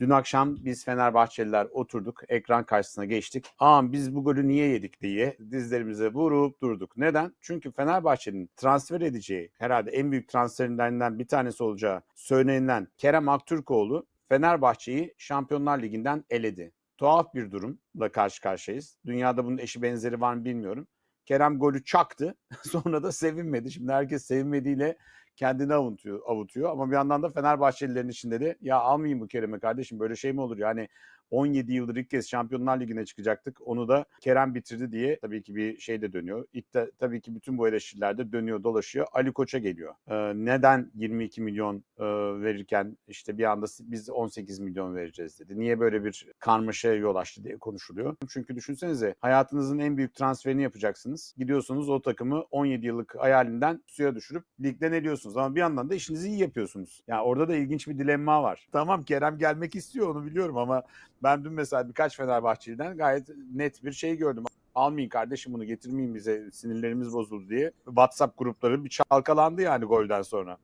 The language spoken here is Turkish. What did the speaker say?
Dün akşam biz Fenerbahçeliler oturduk, ekran karşısına geçtik. Aa biz bu golü niye yedik diye dizlerimize vurup durduk. Neden? Çünkü Fenerbahçe'nin transfer edeceği, herhalde en büyük transferinden bir tanesi olacağı söylenilen Kerem Aktürkoğlu Fenerbahçe'yi Şampiyonlar Ligi'nden eledi. Tuhaf bir durumla karşı karşıyayız. Dünyada bunun eşi benzeri var mı bilmiyorum. Kerem golü çaktı. Sonra da sevinmedi. Şimdi herkes sevinmediğiyle kendini avutuyor, avutuyor. Ama bir yandan da Fenerbahçelilerin içinde de ya almayayım bu Kerem'i kardeşim böyle şey mi olur? Yani 17 yıldır ilk kez Şampiyonlar Ligi'ne çıkacaktık. Onu da Kerem bitirdi diye tabii ki bir şey de dönüyor. De, tabii ki bütün bu eleştiriler de dönüyor dolaşıyor. Ali Koç'a geliyor. Ee, neden 22 milyon e, verirken işte bir anda biz 18 milyon vereceğiz dedi. Niye böyle bir karmaşaya yol açtı diye konuşuluyor. Çünkü düşünsenize hayatınızın en büyük transferini yapacaksınız. Gidiyorsunuz o takımı 17 yıllık hayalinden suya düşürüp ligden ediyorsunuz. Ama bir yandan da işinizi iyi yapıyorsunuz. Yani orada da ilginç bir dilemma var. Tamam Kerem gelmek istiyor onu biliyorum ama ben dün mesela birkaç Fenerbahçeli'den gayet net bir şey gördüm. Almayın kardeşim bunu getirmeyin bize sinirlerimiz bozuldu diye. WhatsApp grupları bir çalkalandı yani golden sonra.